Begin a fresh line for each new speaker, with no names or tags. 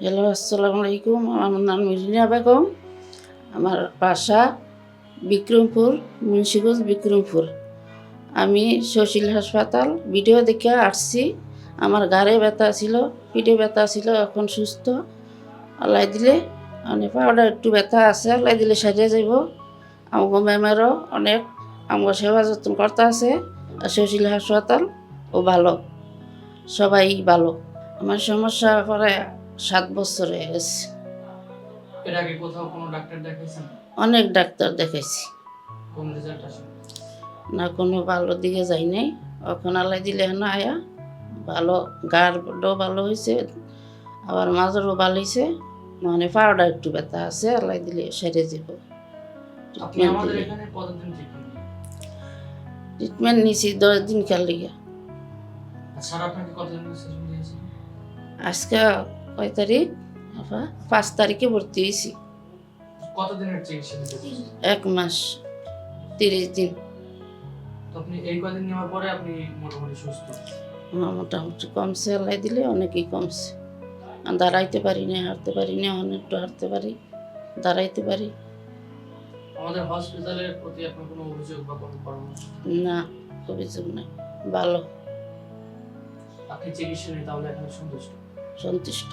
Hello, আসসালামু আলাইকুম। আমার নাম মিরিনা বেগম। আমার বাসা বিক্রমপুর, মুন্সিগঞ্জ, বিক্রমপুর। আমি সুশীল হাসপাতাল। ভিডিও দেখে আসছি। আমার গাড়ে ব্যথা ছিল, পিঠে ব্যথা ছিল, এখন সুস্থ। আল্লাহ দিলে মানে পাউডার একটু ব্যথা আছে, আল্লাহ দিলে সারিয়ে যাইব। আমাকে ম্যামেরও অনেক আমার সেবা যত্ন করতে আছে। সুশীল হাসপাতাল ও ভালো, সবাই ভালো। আমার সমস্যা পরে সাত বছর হয়ে গেছে।
এর আগে কোথাও কোনো ডাক্তার দেখাইছেন?
অনেক ডাক্তার দেখাইছি।
কোন রেজাল্ট আসে?
না কোনো ভালো দিকে যাই নাই। এখন আলাই দিলে হেন আয়া ভালো গাড়ও ভালো হয়েছে আবার মাজারও ভালো হয়েছে মানে পাউডার একটু ব্যথা আছে আল্লাহ দিলে সেরে যাব। ট্রিটমেন্ট নিছি দশ দিন কাল লিগে আজকে কয় তারিখ? পাঁচ তারিখে ভর্তি হয়েছি।
কতদিনের চিকিৎসা দিয়েছেন
এক মাস তিরিশ দিন।
তো আপনি এই কদিন নেওয়ার পরে আপনি মোটামুটি সুস্থ?
আমার মোটামুটি কমছে আল্লাহ দিলে অনেকই কমছে। দাঁড়াইতে পারি না হাঁটতে পারি না অনেক একটু হাঁটতে পারি দাঁড়াইতে পারি।
আমাদের হসপিটালের প্রতি আপনার কোনো অভিযোগ বা কোনো পরামর্শ?
না অভিযোগ নাই ভালো।
আপনি চিকিৎসা নিয়ে তাহলে এখানে সন্তুষ্ট?
সন্তুষ্ট।